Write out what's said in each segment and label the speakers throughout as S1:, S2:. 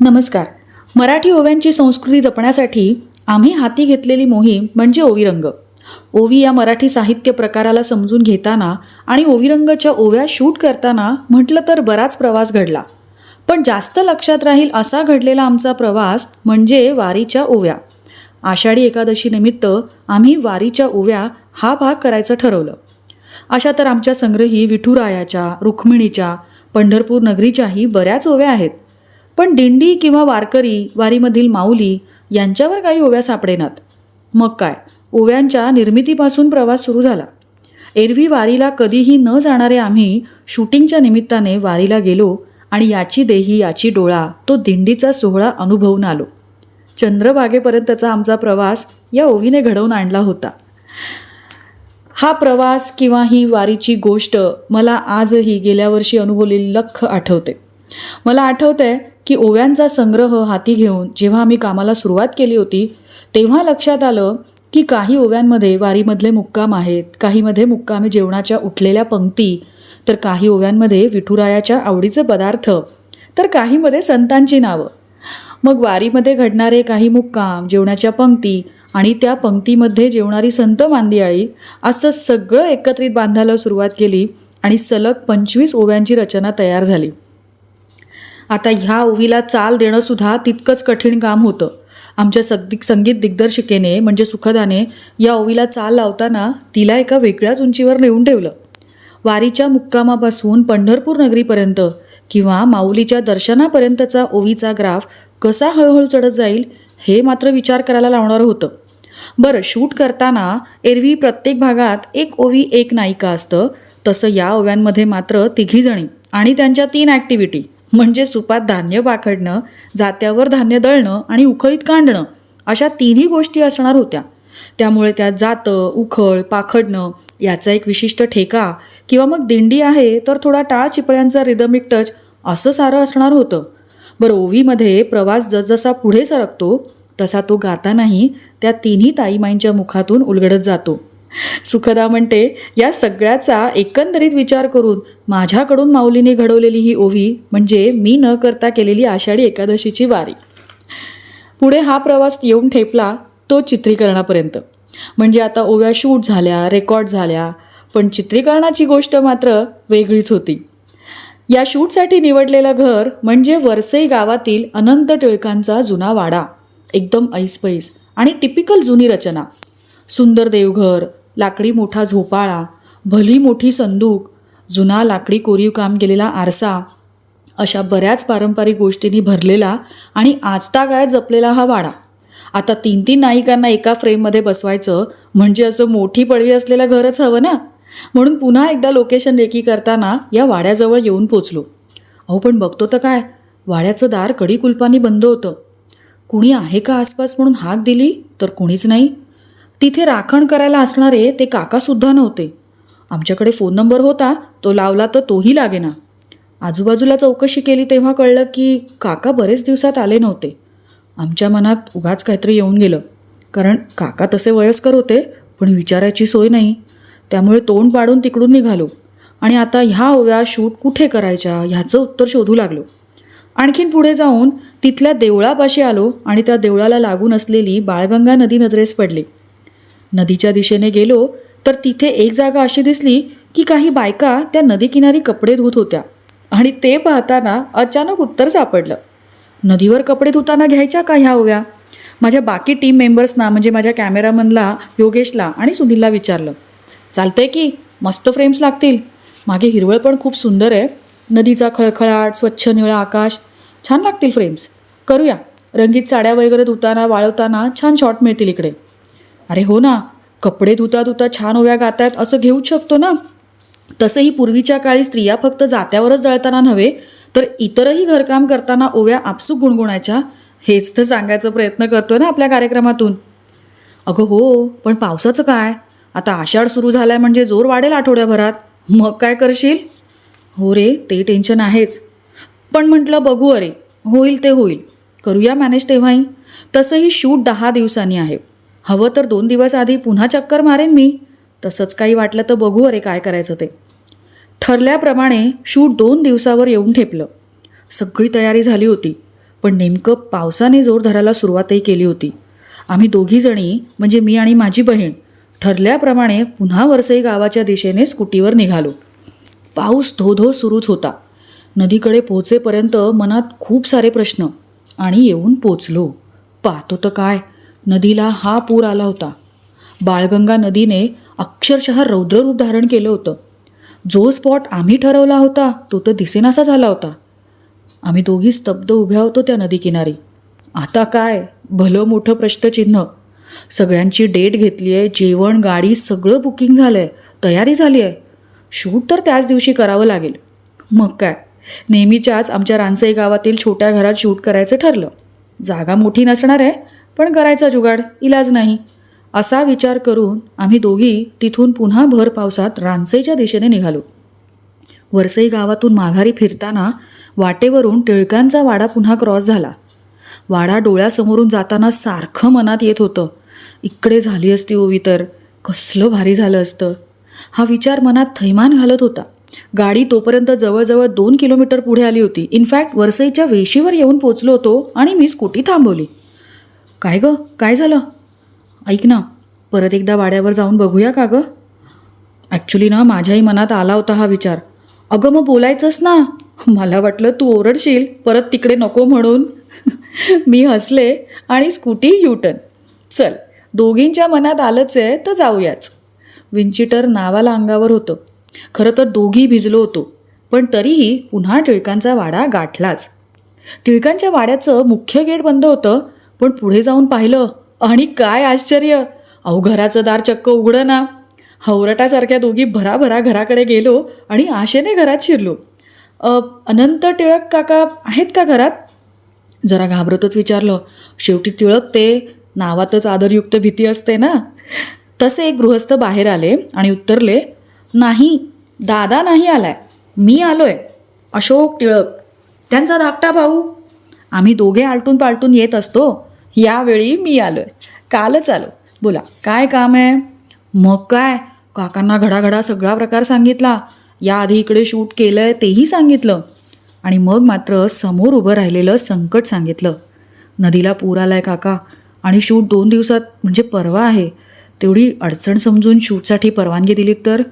S1: नमस्कार. मराठी ओव्यांची संस्कृती जपण्यासाठी आम्ही हाती घेतलेली मोहीम म्हणजे ओवीरंग. ओवी या मराठी साहित्य प्रकाराला समजून घेताना आणि ओवीरंगच्या ओव्या शूट करताना म्हटलं तर बराच प्रवास घडला. पण जास्त लक्षात राहील असा घडलेला आमचा प्रवास म्हणजे वारीच्या ओव्या. आषाढी एकादशीनिमित्त आम्ही वारीच्या ओव्या हा भाग करायचं ठरवलं. अशा तर आमच्या संग्रही विठुरायाच्या रुक्मिणीच्या पंढरपूर नगरीच्याही बऱ्याच ओव्या आहेत. पण दिंडी किंवा वारकरी वारीमधील माऊली यांच्यावर काही ओव्या सापडेनात. मग काय? ओव्यांच्या निर्मितीपासून प्रवास सुरू झाला. एरवी वारीला कधीही न जाणारे आम्ही शूटिंगच्या निमित्ताने वारीला गेलो आणि याची देही याची डोळा तो दिंडीचा सोहळा अनुभवून आलो. चंद्रभागेपर्यंतचा आमचा प्रवास या ओवीने घडवून आणला होता. हा प्रवास किंवा ही वारीची गोष्ट मला आजही गेल्या वर्षी अनुभवलेली लख आठवते. मला आठवतंय की ओव्यांचा संग्रह हाती घेऊन जेव्हा आम्ही कामाला सुरुवात केली होती तेव्हा लक्षात आलं की काही ओव्यांमध्ये वारीमधले मुक्काम आहेत काहीमध्ये मुक्कामी जेवणाच्या उठलेल्या पंक्ती तर काही ओव्यांमध्ये विठुरायाच्या आवडीचे पदार्थ तर काहीमध्ये संतांची नावं. मग वारीमध्ये घडणारे काही मुक्काम जेवणाच्या पंक्ती आणि त्या पंक्तीमध्ये जेवणारी संत मांदियाळी असं सगळं एकत्रित बांधायला सुरुवात केली आणि सलग पंचवीस ओव्यांची रचना तयार झाली. आता ह्या ओवीला चाल देणं सुद्धा तितकंच कठीण काम होतं. आमच्या सग संगीत दिग्दर्शिकेने म्हणजे सुखदाने या ओवीला चाल लावताना तिला एका वेगळ्याच उंचीवर नेऊन ठेवलं. वारीच्या मुक्कामापासून पंढरपूर नगरीपर्यंत किंवा माऊलीच्या दर्शनापर्यंतचा ओवीचा ग्राफ कसा हळूहळू चढत जाईल हे मात्र विचार करायला लावणारं होतं. बरं शूट करताना एरवी प्रत्येक भागात एक ओवी एक नायिका असतं तसं या ओव्यांमध्ये मात्र तिघीजणी आणि त्यांच्या तीन ॲक्टिव्हिटी. म्हणजे सुपात धान्य पाखडणं जात्यावर धान्य दळणं आणि उखळीत कांडणं अशा तिन्ही गोष्टी असणार होत्या. त्यामुळे त्यात जातं उखळ पाखडणं याचा एक विशिष्ट ठेका किंवा मग दिंडी आहे तर थोडा टाळ चिपळ्यांचा रिदमिक टच असं सारं असणार होतं. बरं ओवीमध्ये प्रवास जसजसा पुढे सरकतो तसा तो गातानाही त्या तिन्ही ताईमाईंच्या मुखातून उलगडत जातो. सुखदा म्हणते या सगळ्याचा एकंदरीत विचार करून माझ्याकडून माऊलीने घडवलेली ही ओवी म्हणजे मी न करता केलेली आषाढी एकादशीची वारी. पुढे हा प्रवास येऊन ठेपला तो चित्रीकरणापर्यंत. म्हणजे आता ओव्या शूट झाल्या रेकॉर्ड झाल्या पण चित्रीकरणाची गोष्ट मात्र वेगळीच होती. या शूटसाठी निवडलेलं घर म्हणजे वरसई गावातील अनंत टिळकांचा जुना वाडा. एकदम ऐसपैस आणि टिपिकल जुनी रचना. सुंदर देवघर लाकडी मोठा झोपाळा भली मोठी संदूक जुना लाकडी कोरीव काम केलेला आरसा अशा बऱ्याच पारंपरिक गोष्टींनी भरलेला आणि आजतागायत जपलेला हा वाडा. आता तीन तीन नायिकांना एका फ्रेममध्ये बसवायचं म्हणजे असं मोठी पडवी असलेलं घरच हवं ना? म्हणून पुन्हा एकदा लोकेशन रेकी करताना या वाड्याजवळ येऊन पोचलो. अहो पण बघतो तर काय? वाड्याचं दार कडी कुलपानी बंद होतं. कुणी आहे का आसपास म्हणून हाक दिली? तर कुणीच नाही. तिथे राखण करायला असणारे ते काकासुद्धा नव्हते. आमच्याकडे फोन नंबर होता तो लावला तर तोही लागेना. आजूबाजूला चौकशी केली तेव्हा कळलं की काका बरेच दिवसात आले नव्हते. आमच्या मनात उगाच काहीतरी येऊन गेलं. कारण काका तसे वयस्कर होते पण विचारायची सोय नाही. त्यामुळे तोंड पाडून तिकडून निघालो. आणि आता ह्या ओव्या शूट कुठे करायच्या ह्याचं उत्तर शोधू लागलो. आणखीन पुढे जाऊन तिथल्या देवळापाशी आलो आणि त्या देवळाला लागून असलेली बाळगंगा नदी नजरेस पडली. नदीच्या दिशेने गेलो तर तिथे एक जागा अशी दिसली की काही बायका त्या नदीकिनारी कपडे धुत होत्या. आणि ते पाहताना अचानक उत्तर सापडलं. नदीवर कपडे धुताना घ्यायच्या का ह्या ओव्या? माझ्या बाकी टीम मेंबर्सना म्हणजे माझ्या कॅमेरामनला योगेशला आणि सुनीलला विचारलं. चालतंय की मस्त फ्रेम्स लागतील. मागे हिरवळ पण खूप सुंदर आहे. नदीचा खळखळाट स्वच्छ निळा आकाश. छान लागतील फ्रेम्स करूया. रंगीत साड्या वगैरे धुताना वाळवताना छान शॉट मिळतील इकडे. अरे हो ना कपडे धुता धुता छान ओव्या गातायत असं घेऊच शकतो ना? तसंही पूर्वीच्या काळी स्त्रिया फक्त जात्यावरच जळताना नव्हे तर इतरही घरकाम करताना ओव्या आपसूक गुणगुणायच्या हेच तर सांगायचा प्रयत्न करतोय ना आपल्या कार्यक्रमातून. अगं हो पण पावसाचं काय? आता आषाढ सुरू झालाय म्हणजे जोर वाढेल आठवड्याभरात. मग काय करशील? हो रे ते टेन्शन आहेच. पण म्हटलं बघू अरे होईल ते होईल. करूया मॅनेज तेव्हाही. तसंही शूट दहा दिवसांनी आहे. हवं तर दोन दिवस आधी पुन्हा चक्कर मारेन मी. तसंच काही वाटलं तर बघू अरे काय करायचं ते. ठरल्याप्रमाणे शूट दोन दिवसावर येऊन ठेपलं. सगळी तयारी झाली होती पण नेमकं पावसाने जोर धरायला सुरुवातही केली होती. आम्ही दोघीजणी म्हणजे मी आणि माझी बहीण ठरल्याप्रमाणे पुन्हा वरसई गावाच्या दिशेने स्कूटीवर निघालो. पाऊस धो धो सुरूच होता. नदीकडे पोहोचेपर्यंत मनात खूप सारे प्रश्न आणि येऊन पोचलो. पाहतो तर काय? नदीला हा पूर आला होता. बाळगंगा नदीने अक्षरशः रौद्ररूप धारण केलं होतं. जो स्पॉट आम्ही ठरवला होता तो तर दिसेनासा झाला होता. आम्ही दोघी स्तब्ध उभ्या होतो त्या नदीकिनारी आता काय? भलं मोठं प्रश्नचिन्ह. सगळ्यांची डेट घेतली आहे जेवण गाडी सगळं बुकिंग झालं आहे तयारी झाली आहे. शूट तर त्याच दिवशी करावं लागेल. मग काय? नेहमीच्याच आमच्या रानसई गावातील छोट्या घरात शूट करायचं ठरलं. जागा मोठी नसणार आहे पण करायचा जुगाड इलाज नाही. असा विचार करून आम्ही दोघी तिथून पुन्हा भर पावसात रानसईच्या दिशेने निघालो. वरसई गावातून माघारी फिरताना वाटेवरून टिळकांचा वाडा पुन्हा क्रॉस झाला. वाडा डोळ्यासमोरून जाताना सारखं मनात येत होतं. इकडे झाली असती ओवी तर कसलं भारी झालं असतं. हा विचार मनात थैमान घालत होता. गाडी तोपर्यंत जवळजवळ दोन किलोमीटर पुढे आली होती. इनफॅक्ट वरसईच्या वेशीवर येऊन पोचलो होतो आणि मी स्कूटी थांबवली. काय गं? काय झालं? ऐक ना परत एकदा वाड्यावर जाऊन बघूया का गं? ॲक्च्युली ना माझ्याही मनात आला होता हा विचार. अगं मग बोलायचंच ना. मला वाटलं तू ओरडशील परत तिकडे नको म्हणून. मी हसले आणि स्कूटी युटन चल दोघींच्या मनात आलंच आहे तर जाऊयाच. विंचिटर नावाला अंगावर होतं. खरं तर दोघी भिजलो होतो. पण तरीही पुन्हा टिळकांचा वाडा गाठलाच. टिळकांच्या वाड्याचं मुख्य गेट बंद होतं पण पुढे जाऊन पाहिलं आणि काय आश्चर्य. अहो घराचं दार चक्क उघडं ना हवरटासारख्या दोघी भराभरा घराकडे गेलो आणि आशेने घरात शिरलो. अनंत टिळक काका आहेत का घरात? जरा घाबरतच विचारलं. शेवटी टिळक ते नावातच आदरयुक्त भीती असते ना. तसे एक गृहस्थ बाहेर आले आणि उत्तरले नाही दादा नाही आलाय. मी आलोय. अशोक टिळक. त्यांचा धाकटा भाऊ आम्ही दोघे आलटून पालटून येत असतो यावेळी मी आलोय. कालच आलो. बोला काय काम आहे? मग काय? काकांना घडाघडा सगळा प्रकार सांगितला. याआधी इकडे शूट केलंय तेही सांगितलं. आणि मग मात्र समोर उभं राहिलेलं संकट सांगितलं. नदीला पूर आलाय काका. आणि शूट दोन दिवसात म्हणजे परवा आहे. तेवढी अडचण समजून शूटसाठी परवानगी दिलीत तर?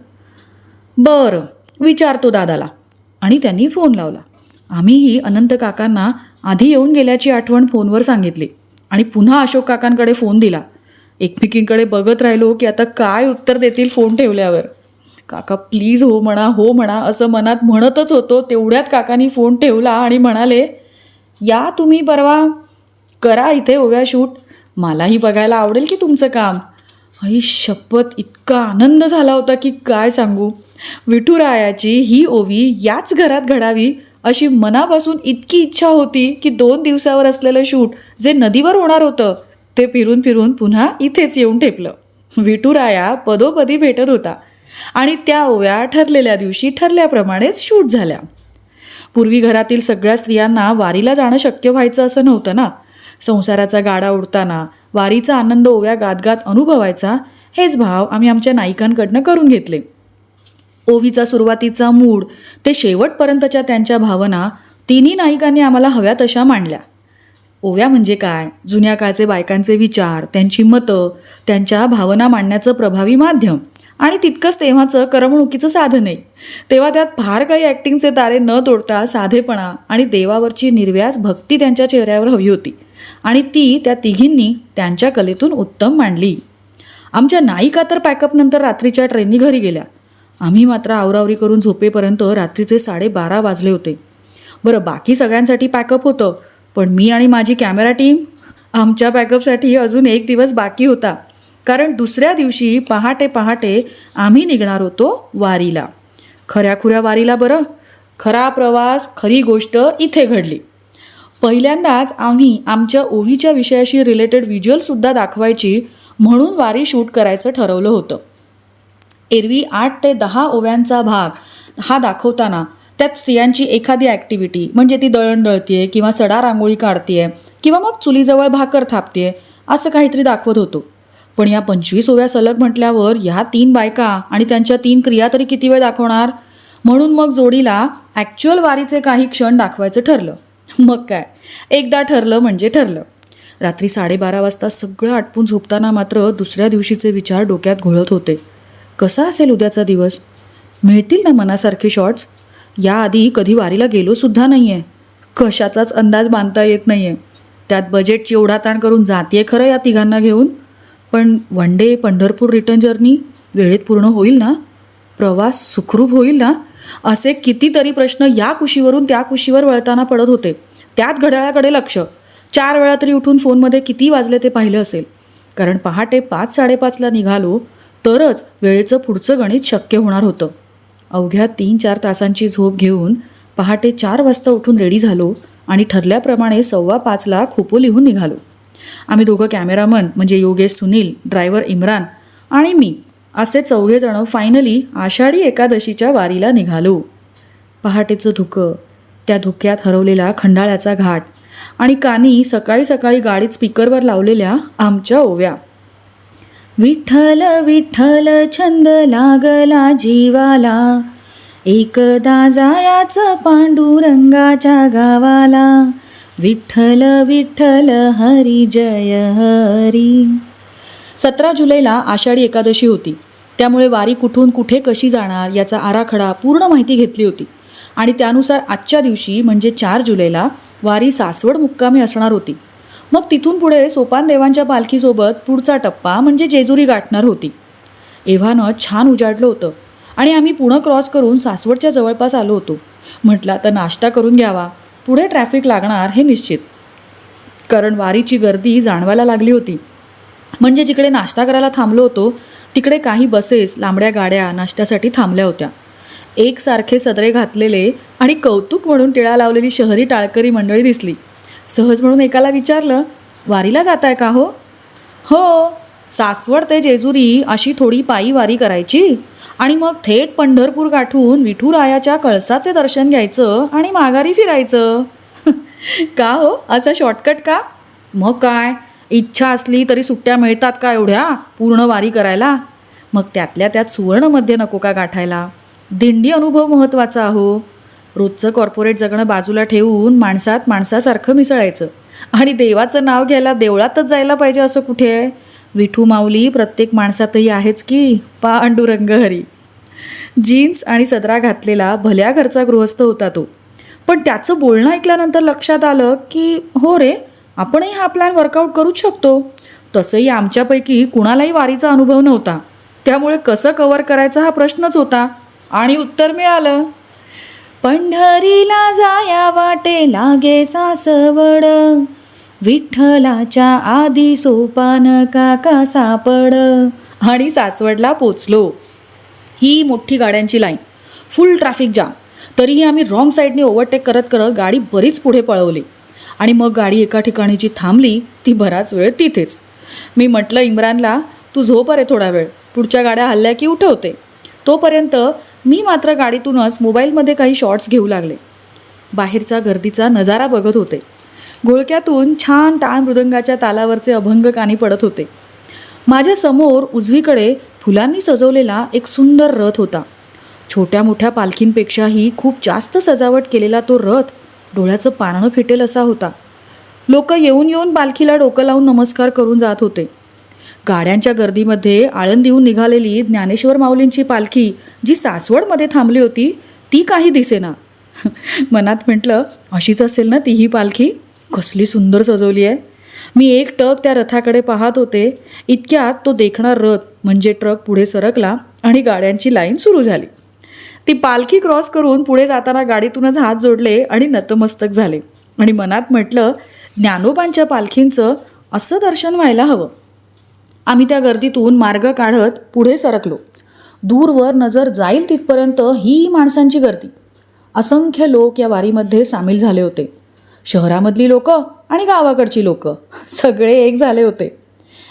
S1: बरं विचारतो दादाला. आणि त्यांनी फोन लावला. आम्हीही अनंत काकांना आधी येऊन गेल्याची आठवण फोनवर सांगितली. आणि पुन्हा अशोक काकांकडे फोन दिला. एकमेकींकडे बघत राहिलो की आता काय उत्तर देतील फोन ठेवल्यावर. काका प्लीज हो म्हणा हो म्हणा असं मनात म्हणतच होतो. तेवढ्यात काकांनी फोन ठेवला आणि म्हणाले या तुम्ही परवा करा इथे ओव्या शूट. मलाही बघायला आवडेल की तुमचं काम. आई शपथ इतका आनंद झाला होता की काय सांगू. विठुरायाची ही ओवी याच घरात घडावी अशी मनापासून इतकी इच्छा होती की दोन दिवसावर असलेलं शूट जे नदीवर होणार होतं ते फिरून फिरून पुन्हा इथेच येऊन ठेपलं. विठुराया पदोपदी भेटत होता आणि त्या ओव्या ठरलेल्या दिवशी ठरल्याप्रमाणेच शूट झाल्या. पूर्वी घरातील सगळ्या स्त्रियांना वारीला जाणं शक्य व्हायचं असं नव्हतं ना? संसाराचा गाडा उडताना वारीचा आनंद ओव्या गातगात अनुभवायचा हेच भाव आम्ही आमच्या नायिकांकडनं करून घेतले. ओवीचा सुरुवातीचा मूड ते शेवटपर्यंतच्या त्यांच्या भावना तिन्ही नायिकांनी आम्हाला हव्या तशा मांडल्या. ओव्या म्हणजे काय? जुन्या काळचे बायकांचे विचार त्यांची मतं त्यांच्या भावना मांडण्याचं प्रभावी माध्यम आणि तितकंच तेव्हाचं करमणुकीचं साधनही तेव्हा त्यात फार काही ॲक्टिंगचे तारे न तोडता साधेपणा आणि देवावरची निर्व्याज भक्ती त्यांच्या चेहऱ्यावर हवी होती आणि ती त्या तिघींनी त्यांच्या कलेतून उत्तम मांडली. आमच्या नायिका तर पॅकअपनंतर रात्रीच्या ट्रेननी घरी गेल्या. आम्ही मात्र आवरावरी करून झोपेपर्यंत रात्रीचे साडेबारा वाजले होते. बरं बाकी सगळ्यांसाठी पॅकअप होतं पण मी आणि माझी कॅमेरा टीम आमच्या पॅकअपसाठी अजून एक दिवस बाकी होता. कारण दुसऱ्या दिवशी पहाटे पहाटे आम्ही निघणार होतो वारीला. खऱ्या खुऱ्या वारीला बरं खरा प्रवास खरी गोष्ट इथे घडली. पहिल्यांदाच आम्ही आमच्या ओवीच्या विषयाशी रिलेटेड व्हिज्युअलसुद्धा दाखवायची म्हणून वारी शूट करायचं ठरवलं होतं. एरवी आठ ते दहा ओव्यांचा भाग हा दाखवताना त्यात स्त्रियांची एखादी ॲक्टिव्हिटी म्हणजे ती दळण दळतीये किंवा सडा रांगोळी काढतीये किंवा मग चुलीजवळ भाकर थापतीये असं काहीतरी दाखवत होतो. पण या पंचवीस ओव्या सलग म्हटल्यावर ह्या तीन बायका आणि त्यांच्या तीन क्रिया तरी किती वेळ दाखवणार? म्हणून मग जोडीला ॲक्च्युअल वारीचे काही क्षण दाखवायचं ठरलं. मग काय? एकदा ठरलं म्हणजे ठरलं. रात्री साडेबारा वाजता सगळं आटपून झोपताना मात्र दुसऱ्या दिवशीचे विचार डोक्यात घोळत होते. कसा असेल उद्याचा दिवस? मिळतील ना मनासारखे शॉर्ट्स याआधी कधी वारीला गेलोसुद्धा नाही आहे कशाचाच अंदाज बांधता येत नाही आहे त्यात बजेटची एवढा ताण करून जाते खरं या तिघांना घेऊन? पण one day Pandharpur return journey वेळेत पूर्ण होईल ना? प्रवास सुखरूप होईल ना? असे कितीतरी प्रश्न या कुशीवरून त्या कुशीवर वळताना पडत होते. त्यात घड्याळाकडे लक्ष. चार वेळा तरी उठून फोनमध्ये किती वाजले ते पाहिलं असेल. कारण पहाटे पाच साडेपाचला निघालो तरच वेळेचं पुढचं गणित शक्य होणार होतं. अवघ्या तीन चार तासांची झोप घेऊन पहाटे चार वाजता उठून रेडी झालो आणि ठरल्याप्रमाणे सव्वा पाचला खोपोलीहून निघालो. आम्ही दोघं कॅमेरामन म्हणजे योगेश सुनील ड्रायव्हर इम्रान आणि मी असे चौघेजणं फायनली आषाढी एकादशीच्या वारीला निघालो. पहाटेचं धुकं त्या धुक्यात हरवलेला खंडाळ्याचा घाट आणि कानी सकाळी सकाळी गाडीत स्पीकरवर लावलेल्या आमच्या ओव्या. विठ्ठल विठ्ठल छंद लागला जीवाला. एकदा जायाच पांडुरंगाच्या गावाला. विठ्ठल विठ्ठल हरी जय हरी. सतरा जुलैला आषाढी एकादशी होती. त्यामुळे वारी कुठून कुठे कशी जाणार याचा आराखडा पूर्ण माहिती घेतली होती. आणि त्यानुसार आजच्या दिवशी म्हणजे चार जुलैला वारी सासवड मुक्कामी असणार होती. मग तिथून पुढे सोपान देवांच्या पालखीसोबत पुढचा टप्पा म्हणजे जेजुरी गाठणार होती. एव्हानं छान उजाडलं होतं आणि आम्ही पुणं क्रॉस करून सासवडच्या जवळपास आलो होतो. म्हटला तर नाश्ता करून घ्यावा. पुढे ट्रॅफिक लागणार हे निश्चित. कारण वारीची गर्दी जाणवायला लागली होती. म्हणजे जिकडे नाश्ता करायला थांबलो होतो तिकडे काही बसेस लांबड्या गाड्या नाश्त्यासाठी थांबल्या होत्या. एकसारखे सदरे घातलेले आणि कौतुक म्हणून टिळा लावलेली शहरी टाळकरी मंडळी दिसली. सहज म्हणून एकाला विचारलं वारीला जात आहे का हो? हो सासवड ते जेजुरी अशी थोडी पायी वारी करायची आणि मग थेट पंढरपूर गाठून विठुरायाच्या कळसाचे दर्शन घ्यायचं आणि माघारी फिरायचं. का हो? असा शॉर्टकट का? मग काय? इच्छा असली तरी सुट्ट्या मिळतात का एवढ्या पूर्ण वारी करायला? मग त्यातल्या त्यात सुवर्णमध्ये नको का गाठायला? दिंडी अनुभव महत्त्वाचा अहो. रोजचं कॉर्पोरेट जगणं बाजूला ठेवून माणसात माणसासारखं मिसळायचं. आणि देवाचं नाव घ्यायला देवळातच जायला पाहिजे असं कुठे आहे? विठू माऊली प्रत्येक माणसातही आहेच की? पांडुरंग हरी. जीन्स आणि सदरा घातलेला भल्या घरचा गृहस्थ होता तो. पण त्याचं बोलणं ऐकल्यानंतर लक्षात आलं की हो रे आपणही हा प्लॅन वर्कआउट करूच शकतो. तसंही आमच्यापैकी कुणालाही वारीचा अनुभव नव्हता. त्यामुळे कसं कव्हर करायचा हा प्रश्नच होता. आणि उत्तर मिळालं. पंढरीला जाया वाटे लागे सासवड. विठ्ठलाच्या आधी सोपान काका सापड. आणि सासवडला पोचलो. ही मोठी गाड्यांची लाईन. फुल ट्रॅफिक जाम. तरीही आम्ही रॉंग साईडने ओव्हरटेक करत करत गाडी बरीच पुढे पळवली. आणि मग गाडी एका ठिकाणी जी थांबली ती बराच वेळ तिथेच. मी म्हटलं इम्रानला तू झोप अरे थोडा वेळ. पुढच्या गाड्या हल्ल्या की उठवते? तोपर्यंत मी मात्र गाडीतूनच मोबाईलमध्ये काही शॉर्ट्स घेऊ लागले. बाहेरचा गर्दीचा नजारा बघत होते. घोळक्यातून छान टाळ मृदंगाच्या तालावरचे अभंग कानी पडत होते. माझ्यासमोर उजवीकडे फुलांनी सजवलेला एक सुंदर रथ होता. छोट्या मोठ्या पालखींपेक्षाही खूप जास्त सजावट केलेला तो रथ डोळ्याचं पारणं फिटेल असा होता. लोक येऊन येऊन पालखीला डोकं लावून नमस्कार करून जात होते. गाड्यांच्या गर्दीमध्ये आळंदीहून निघालेली ज्ञानेश्वर माऊलींची पालखी जी सासवडमध्ये थांबली होती ती काही दिसेना. मनात म्हटलं अशीच असेल ना तीही पालखी? कसली सुंदर सजवली आहे. मी एक टक त्या रथाकडे पाहत होते. इतक्यात तो देखणार रथ म्हणजे ट्रक पुढे सरकला आणि गाड्यांची लाईन सुरू झाली. ती पालखी क्रॉस करून पुढे जाताना गाडीतूनच हात जोडले आणि नतमस्तक झाले. आणि मनात म्हटलं ज्ञानोबांच्या पालखींचं असं दर्शन व्हायला हवं. आम्ही त्या गर्दीतून मार्ग काढत पुढे सरकलो. दूरवर नजर जाईल तिथपर्यंत ही माणसांची गर्दी. असंख्य लोक या वारीमध्ये सामील झाले होते. शहरामधली लोक आणि गावाकडची लोक सगळे एक झाले होते.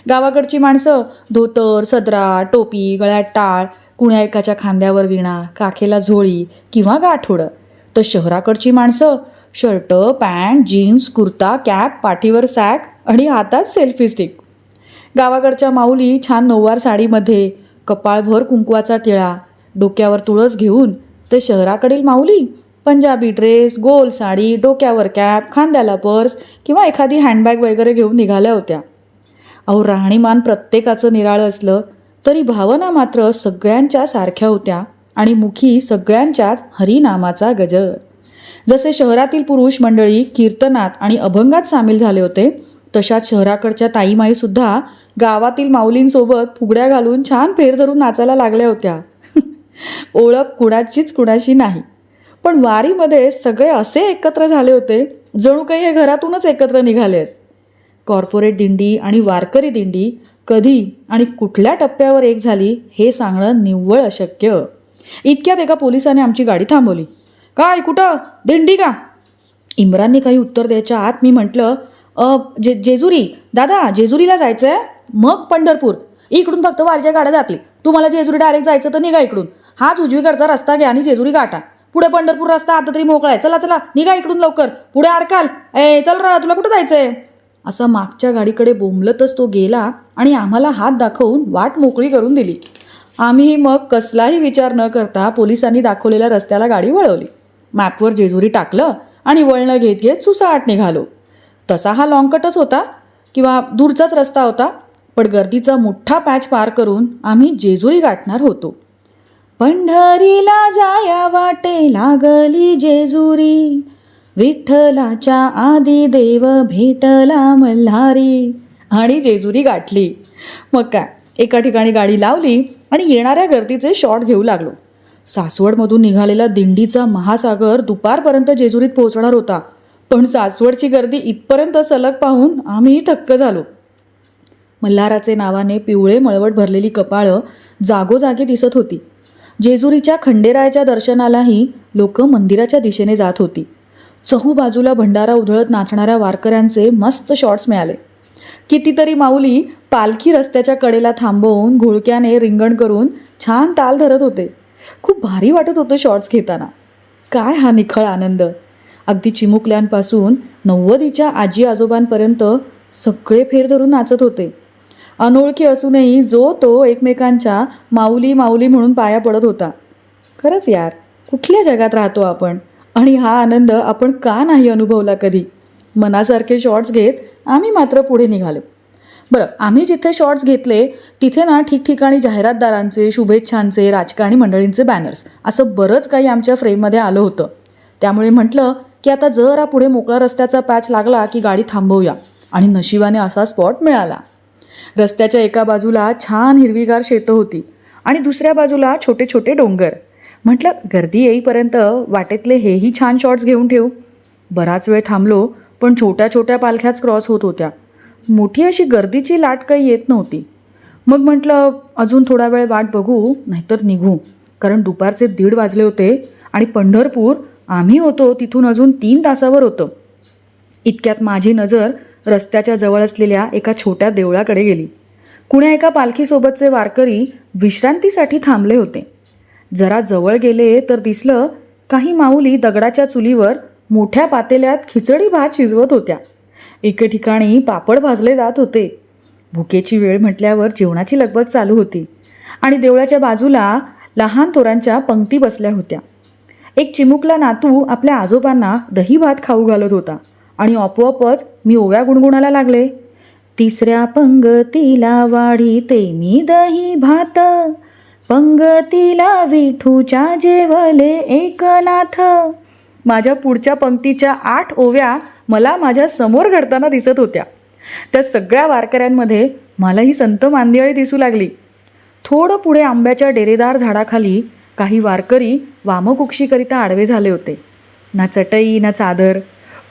S1: गावाकडची माणसं धोतर सदरा टोपी गळ्यात टाळ कुण्या एकाच्या खांद्यावर विणा काखेला झोळी किंवा गाठोडं. तर शहराकडची माणसं shirt pant jeans kurta cap पाठीवर सॅक आणि हातात सेल्फी स्टिक. गावाकडच्या माऊली छान नऊवार साडीमध्ये कपाळभर कुंकवाचा टिळा डोक्यावर तुळस घेऊन ते शहराकडील माऊली. पंजाबी ड्रेस गोल साडी डोक्यावर कॅप खांद्याला पर्स किंवा एखादी हँडबॅग वगैरे घेऊन निघाल्या होत्या. अहो राहणीमान प्रत्येकाचं निराळं असलं तरी भावना मात्र सगळ्यांच्या सारख्या होत्या आणि मुखी सगळ्यांच्याच हरिनामाचा गजर. जसे शहरातील पुरुष मंडळी कीर्तनात आणि अभंगात सामील झाले होते तशाच शहराकडच्या ताईमाईसुद्धा गावातील माऊलींसोबत फुगड्या घालून छान फेर धरून नाचायला लागल्या होत्या. ओळख कुणाचीच कुणाशी नाही. पण वारीमध्ये सगळे असे एकत्र झाले होते जणू काही हे घरातूनच एकत्र निघाले आहेत कॉर्पोरेट दिंडी आणि वारकरी दिंडी कधी आणि कुठल्या टप्प्यावर एक झाली हे सांगणं निव्वळ अशक्य. इतक्यात एका पोलिसाने आमची गाडी थांबवली. काय कुठं? दिंडी का? इम्रानने काही उत्तर द्यायच्या आत मी म्हटलं जे जेजुरी. दादा जेजुरीला जायचं आहे मग पंढरपूर. इकडून फक्त वारच्या गाड्या जातील. तुम्हाला जेजुरी डायरेक्ट जायचं तर निघा इकडून. हाच उजवीकडचा रस्ता घ्या आणि जेजुरी गाठा. पुढे पंढरपूर रस्ता आता तरी मोकळा आहे. चला चला निघा इकडून लवकर. पुढे अडकाल ए चल रा तुला कुठं जायचंय? असं मागच्या गाडीकडे बोंबलतच तो गेला आणि आम्हाला हात दाखवून वाट मोकळी करून दिली. आम्ही मग कसलाही विचार न करता पोलिसांनी दाखवलेल्या रस्त्याला गाडी वळवली. मॅपवर जेजुरी टाकलं आणि वळणं घेत घेत सुसाट निघालो. तसा हा लॉंगकटच होता किंवा दूरचाच रस्ता होता पण गर्दीचा मोठा पॅच पार करून आम्ही जेजुरी गाठणार होतो. पंढरीला जाया वाटे लागली जेजुरी विठ्ठलाच्या आधी देव भेटला मल्हारी. आणि जेजुरी गाठली. मग काय एका ठिकाणी गाडी लावली आणि येणाऱ्या गर्दीचे शॉट घेऊ लागलो. सासवडमधून निघालेला दिंडीचा महासागर दुपारपर्यंत जेजुरीत पोहोचणार होता. पण सासवडची गर्दी इथपर्यंत सलग पाहून आम्ही थक्क झालो. मल्हाराचे नावाने पिवळे मळवट भरलेली कपाळं जागोजागी दिसत होती. जेजुरीच्या खंडेरायाच्या दर्शनालाही लोक मंदिराच्या दिशेने जात होती. चहूबाजूला भंडारा उधळत नाचणाऱ्या वारकऱ्यांचे मस्त शॉट्स मिळाले. कितीतरी माऊली पालखी रस्त्याच्या कडेला थांबवून घोळक्याने रिंगण करून छान ताल धरत होते. खूप भारी वाटत होतं शॉट्स घेताना. काय हा निखळ आनंद! अगदी चिमुकल्यांपासून नव्वदीच्या आजी आजोबांपर्यंत सगळे फेर धरून नाचत होते. अनोळखी असूनही जो तो एकमेकांच्या माऊली माऊली म्हणून पाया पडत होता. खरंच यार कुठल्या जगात राहतो आपण? आणि हा आनंद आपण का नाही अनुभवला कधी? मनासारखे शॉट्स घेत आम्ही मात्र पुढे निघालो. बरं आम्ही जिथे शॉर्ट्स घेतले तिथे ना ठिकठिकाणी जाहिरातदारांचे शुभेच्छांचे राजकारणी मंडळींचे बॅनर्स असं बरंच काही आमच्या फ्रेममध्ये आलं होतं. त्यामुळे म्हटलं की आता जरा पुढे मोकळा रस्त्याचा पॅच लागला की गाडी थांबवूया. आणि नशिबाने असा स्पॉट मिळाला. रस्त्याच्या एका बाजूला छान हिरवीगार शेतं होती आणि दुसऱ्या बाजूला छोटे छोटे डोंगर. म्हटलं गर्दी येईपर्यंत वाटेतले हेही छान शॉट्स घेऊन ठेवू. बराच वेळ थांबलो पण छोट्या छोट्या पालख्याच क्रॉस होत होत्या. मोठी अशी गर्दीची लाट काही येत नव्हती. मग म्हटलं अजून थोडा वेळ वाट बघू नाहीतर निघू. कारण दुपारचे दीड वाजले होते आणि पंढरपूर आम्ही होतो तिथून अजून तीन तासावर होतं. इतक्यात माझी नजर रस्त्याच्या जवळ असलेल्या एका छोट्या देवळाकडे गेली. कुण्या एका पालखीसोबतचे वारकरी विश्रांतीसाठी थांबले होते. जरा जवळ गेले तर दिसलं काही माऊली दगडाच्या चुलीवर मोठ्या पातेल्यात खिचडी भात शिजवत होत्या. एके ठिकाणी पापड भाजले जात होते. भुकेची वेळ म्हटल्यावर जेवणाची लगबग चालू होती आणि देवळाच्या बाजूला लहान थोरांच्या पंक्ती बसल्या होत्या. एक चिमुकला नातू आपल्या आजोबांना दही भात खाऊ घालत होता आणि आपोआपच मी ओव्या गुणगुणाला लागले. तिसऱ्या पंगतीला वाढी ते मी दही भात. पंगतीला विठूच्या जेवले एकनाथ माझ्या पुढच्या पंक्तीच्या आठ ओव्या मला माझ्यासमोर घडताना दिसत होत्या. त्या सगळ्या वारकऱ्यांमध्ये मला ही संत मांदियाळी दिसू लागली. थोडं पुढे आंब्याच्या डेरेदार झाडाखाली काही वारकरी वामकुक्षीकरिता आडवे झाले होते. ना चटई ना चादर.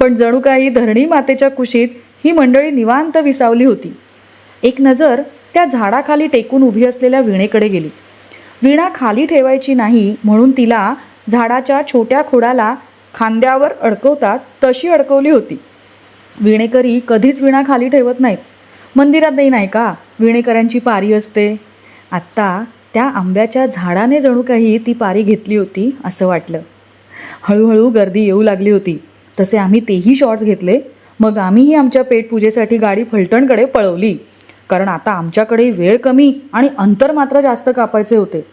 S1: पण जणू काही धरणी मातेच्या कुशीत ही मंडळी निवांत विसावली होती. एक नजर त्या झाडाखाली टेकून उभी असलेल्या विणेकडे गेली. विणा खाली ठेवायची नाही म्हणून तिला झाडाच्या छोट्या खोडाला खांद्यावर अडकवतात तशी अडकवली होती. विणेकरी कधीच विणा खाली ठेवत नाहीत. मंदिरातही नाही का? विणेकरांची पारी असते. आत्ता त्या आंब्याच्या झाडाने जणू काही ती पारी घेतली होती असं वाटलं. हळूहळू गर्दी येऊ लागली होती. तसे आम्ही तेही शॉट्स घेतले. मग आम्हीही आमच्या पेटपूजेसाठी गाडी फलटणकडे पळवली. कारण आता आमच्याकडे वेळ कमी आणि अंतर मात्र जास्त कापायचे होते.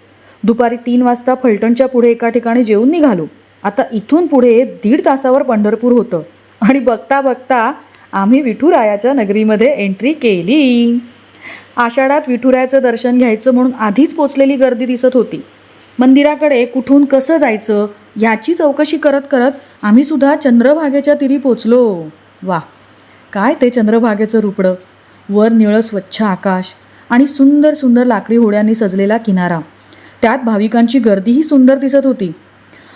S1: दुपारी तीन वाजता फलटणच्या पुढे एका ठिकाणी जेवून निघालो. आता इथून पुढे दीड तासावर पंढरपूर होतं. आणि बघता बघता आम्ही विठुरायाच्या नगरीमध्ये एंट्री केली. आषाढात विठुरायाचं दर्शन घ्यायचं म्हणून आधीच पोचलेली गर्दी दिसत होती. मंदिराकडे कुठून कसं जायचं याची चौकशी करत करत आम्ही सुद्धा चंद्रभागेच्या तिरी पोचलो. वा काय ते चंद्रभागेचं रुपडं? वर निळं स्वच्छ आकाश आणि सुंदर सुंदर लाकडी होड्यांनी सजलेला किनारा. त्यात भाविकांची गर्दीही सुंदर दिसत होती.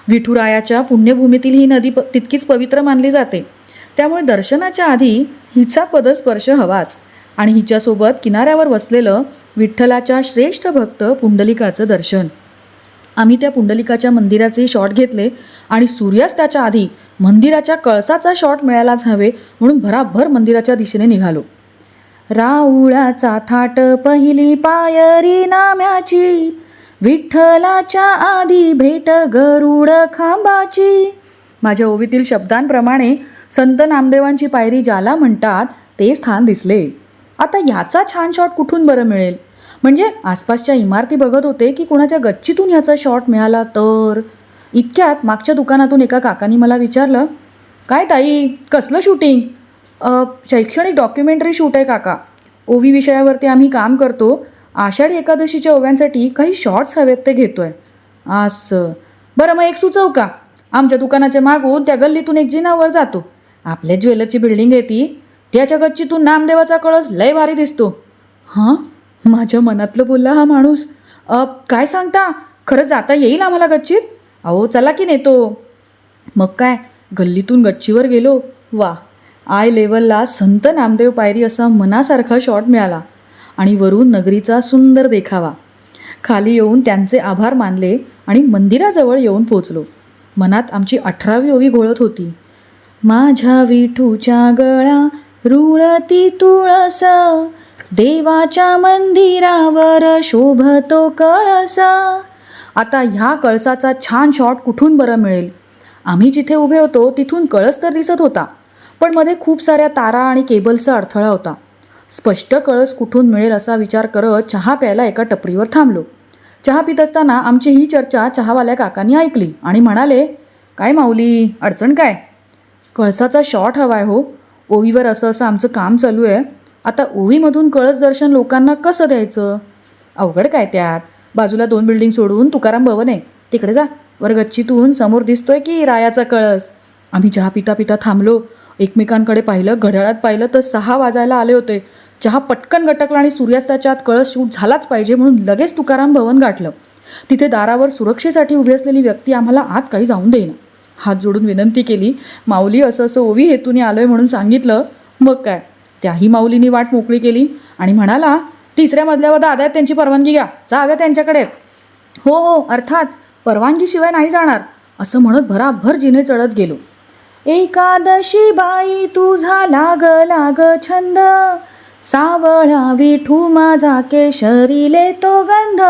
S1: विठुरायाच्या पुण्यभूमीतील ही नदी प तितकीच पवित्र मानली जाते. त्यामुळे दर्शनाच्या आधी हिचा पदस्पर्श हवाच. आणि हिच्यासोबत किनाऱ्यावर वसलेलं विठ्ठलाच्या श्रेष्ठ भक्त पुंडलिकाचं दर्शन. आम्ही त्या पुंडलिकाच्या मंदिराचे शॉट घेतले आणि सूर्यास्ताच्या आधी मंदिराच्या कळसाचा शॉट मिळायलाच हवे म्हणून भराभर मंदिराच्या दिशेने निघालो. राऊळाचा थाट पहिली पायरी नाम्याची विठ्ठलाच्या आधी भेट गरुड खांबाची. माझ्या ओवीतील शब्दांप्रमाणे संत नामदेवांची पायरी ज्याला म्हणतात ते स्थान दिसले. आता ह्याचा छान शॉट कुठून बरं मिळेल? म्हणजे आसपासच्या इमारती बघत होते की कुणाच्या गच्चीतून ह्याचा शॉट मिळाला तर? इतक्यात मागच्या दुकानातून एका काकांनी मला विचारलं काय ताई कसलं शूटिंग शैक्षणिक डॉक्युमेंटरी शूट आहे काका. ओवी विषयावरती आम्ही काम करतो. आषाढी एकादशीच्या ओव्यांसाठी काही शॉर्ट्स हवेत ते घेतो आहे असं. बरं मग एक सुचव का? आमच्या दुकानाच्या मागून त्या गल्लीतून एक जिनावर जातो. आपल्या ज्वेलरची बिल्डिंग आहे ती. त्याच्या गच्चीतून नामदेवाचा कळस लय भारी दिसतो. हां? माझ्या मनातलं बोलला हा माणूस. काय सांगता? खरं जाता येईल आम्हाला गच्चीत? अहो चला की नेतो. मग काय? गल्लीतून गच्चीवर गेलो. वा आय लेवलला संत नामदेव पायरी असा मनासारखा शॉट मिळाला आणि वरून नगरीचा सुंदर देखावा. खाली येऊन त्यांचे आभार मानले आणि मंदिराजवळ येऊन पोचलो मनात आमची अठरावी ओवी घोळत होती. माझ्या विठूच्या गळा रुळती तुळस. देवाच्या मंदिरावर शोभतो कळस. आता ह्या कळसाचा छान शॉट कुठून बरं मिळेल? आम्ही जिथे उभे होतो तिथून कळस तर दिसत होता. पण मध्ये खूप साऱ्या तारा आणि केबल्सचा अडथळा होता. स्पष्ट कळस कुठून मिळेल असा विचार करत चहा प्यायला एका टपरीवर थांबलो. चहा पित असताना आमची ही चर्चा चहावाल्या काकांनी ऐकली आणि म्हणाले काय माऊली अडचण काय? कळसाचा शॉट हवा आहे हो. ओवीवर असं असं आमचं काम चालू आहे. आता ओवीमधून कळस दर्शन लोकांना कसं द्यायचं? अवघड काय त्यात? बाजूला दोन बिल्डिंग सोडून तुकाराम भवन. आहे तिकडे जा. वर गच्चीतून समोर दिसतोय की रायाचा कळस. आम्ही चहा पिता पिता थांबलो. एकमेकांकडे पाहिलं घड्याळात पाहिलं तर सहा वाजायला आले होते. चहा पटकन गटकला आणि सूर्यास्ताच्या आत कळस शूट झालाच पाहिजे म्हणून लगेच तुकाराम भवन गाठलं. तिथे दारावर सुरक्षेसाठी उभी असलेली व्यक्ती आम्हाला आत काही जाऊन देईना. हात जोडून विनंती केली माऊली असं असं ओवी हेतूने आलोय म्हणून सांगितलं. मग काय? त्याही माऊलीनी वाट मोकळी केली आणि म्हणाला तिसऱ्या मजल्यावर दादा आहेत त्यांची परवानगी घ्या. जाव्या त्यांच्याकडे. हो हो अर्थात. परवानगीशिवाय नाही जाणार. असं म्हणत भराभर जिने चढत गेलो. एकादशी बाई तुझा लाग लाग छंद. सावळा विठू माझा केशरीले तो गंध.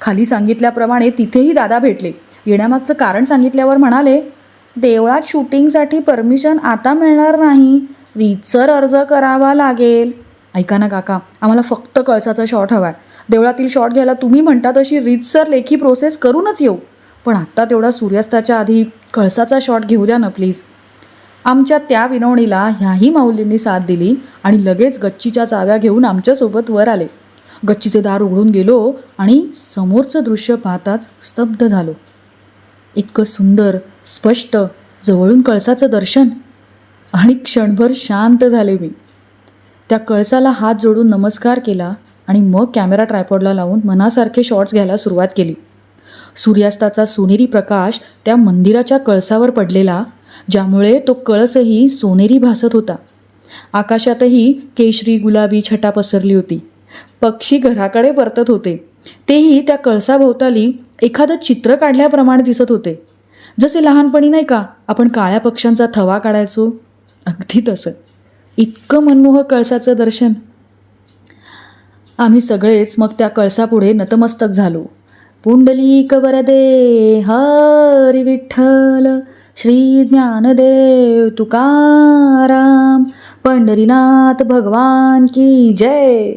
S1: खाली सांगितल्याप्रमाणे तिथेही दादा भेटले. येण्यामागचं कारण सांगितल्यावर म्हणाले देवळात शूटिंगसाठी परमिशन आता मिळणार नाही. रीतसर अर्ज करावा लागेल. ऐका ना काका आम्हाला फक्त कळसाचा शॉट हवा आहे देवळातील शॉट घ्यायला तुम्ही म्हणता तशी रीतसर लेखी प्रोसेस करूनच येऊ. पण आत्ता तेवढा सूर्यास्ताच्या आधी कळसाचा शॉट घेऊ द्या ना प्लीज. आमच्या त्या विनवणीला ह्याही माऊलींनी साथ दिली आणि लगेच गच्चीच्या चाव्या घेऊन आमच्यासोबत वर आले. गच्चीचे दार उघडून गेलो आणि समोरचं दृश्य पाहताच स्तब्ध झालो. इतकं सुंदर स्पष्ट जवळून कळसाचं दर्शन. आणि क्षणभर शांत झाले मी. त्या कळसाला हात जोडून नमस्कार केला आणि मग कॅमेरा ट्रायपॉडला लावून मनासारखे शॉट्स घ्यायला सुरुवात केली. सूर्यास्ताचा सोनेरी प्रकाश त्या मंदिराच्या कळसावर पडलेला ज्यामुळे तो कळसही सोनेरी भासत होता. आकाशातही केशरी गुलाबी छटा पसरली होती. पक्षी घराकडे परतत होते. तेही त्या कळसाभोवताली एखादं चित्र काढल्याप्रमाणे दिसत होते. जसे लहानपणी नाही का आपण काळ्या पक्ष्यांचा थवा काढायचो? अगदी तसं. इतकं मनमोहक कळसाचं दर्शन. आम्ही सगळेच मग त्या कळसापुढे नतमस्तक झालो. पुंडलिक वरदे हरी विठ्ठल श्री ज्ञानदेव तुकाराम पंढरीनाथ भगवान की जय.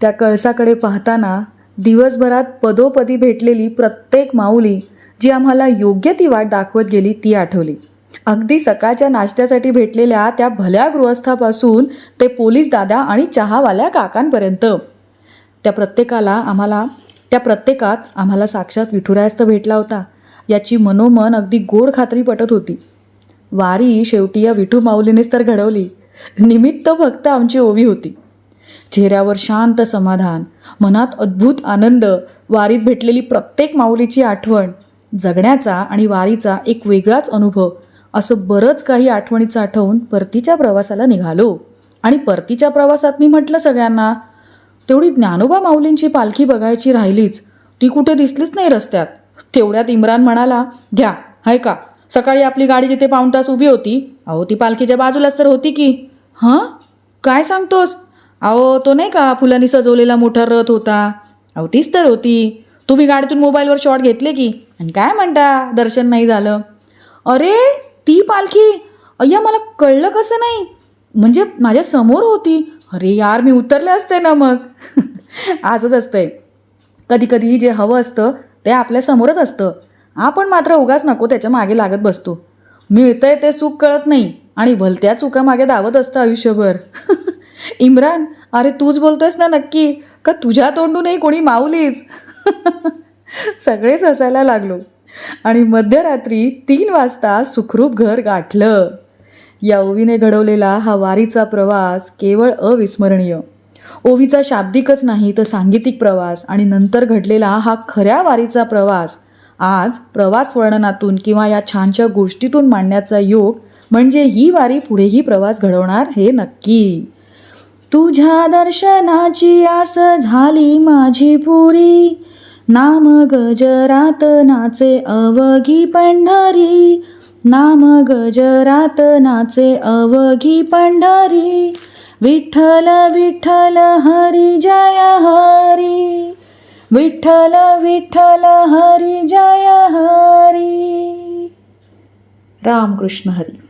S1: त्या कळसाकडे पाहताना दिवसभरात पदोपदी भेटलेली प्रत्येक माऊली जी आम्हाला योग्य ती वाट दाखवत गेली ती आठवली. अगदी सकाळच्या नाश्त्यासाठी भेटलेल्या त्या भल्या गृहस्थापासून ते पोलीस दादा आणि चहावाल्या काकांपर्यंत. त्या प्रत्येकाला आम्हाला त्या प्रत्येकात आम्हाला साक्षात विठुरायस्त भेटला होता. याची मनोमन अगदी गोड खात्री पटत होती. वारी शेवटी या विठू माऊलीनेच तर घडवली. निमित्त फक्त आमची ओवी होती. चेहऱ्यावर शांत समाधान मनात अद्भुत आनंद वारीत भेटलेली प्रत्येक माऊलीची आठवण जगण्याचा आणि वारीचा एक वेगळाच अनुभव असं बरंच काही आठवणीचं आठवून परतीच्या प्रवासाला निघालो. आणि परतीच्या प्रवासात मी म्हटलं सगळ्यांना तेवढी ज्ञानोबा माऊलींची पालखी बघायची राहिलीच. ती कुठे दिसलीच नाही रस्त्यात. तेवढ्यात इम्रान म्हणाला घ्या हाय का? सकाळी आपली गाडी जिथे पाऊण तास उभी होती अहो ती पालखीच्या बाजूलाच तर होती की. हां? काय सांगतोस? अहो तो नाही का फुलांनी सजवलेला मोठा रथ होता? अहो तीच तर होती. तुम्ही गाडीतून मोबाईलवर शॉट घेतले की? आणि काय म्हणता दर्शन नाही झालं. अरे ती पालखी? अय्या मला कळलं कसं नाही? म्हणजे माझ्यासमोर होती. अरे यार मी उतरले असते ना मग. असंच असतंय. कधी कधी जे हवं असतं ते आपल्या समोरच असतं. आपण मात्र उगाच नको त्याच्यामागे लागत बसतो. मिळतंय ते सुख कळत नाही. आणि भलत्या चुका मागे धावत असतं आयुष्यभर. इम्रान अरे तूच बोलतोयस ना नक्की का तुझ्या तोंडूनही कोणी माऊलीच? सगळेच हसायला लागलो. आणि मध्यरात्री तीन वाजता सुखरूप घर गाठलं. या ओवीने घडवलेला हा वारीचा प्रवास केवळ अविस्मरणीय. ओवीचा शाब्दिकच नाही तर सांगीतिक प्रवास आणि नंतर घडलेला हा खऱ्या वारीचा प्रवास. आज प्रवास वर्णनातून किंवा या छानशा गोष्टीतून मांडण्याचा योग म्हणजे ही वारी पुढेही प्रवास घडवणार हे नक्की. तुझ्या दर्शनाची आस झाली माझी पुरी. नाम गजरात नाचे अवघी पंढरी. नाम गजरात नाचे अवघी पंढरी. विठ्ठल विठ्ठल हरी जय हरी. विठ्ठल विठ्ठल हरी जय हरी. रामकृष्ण हरी.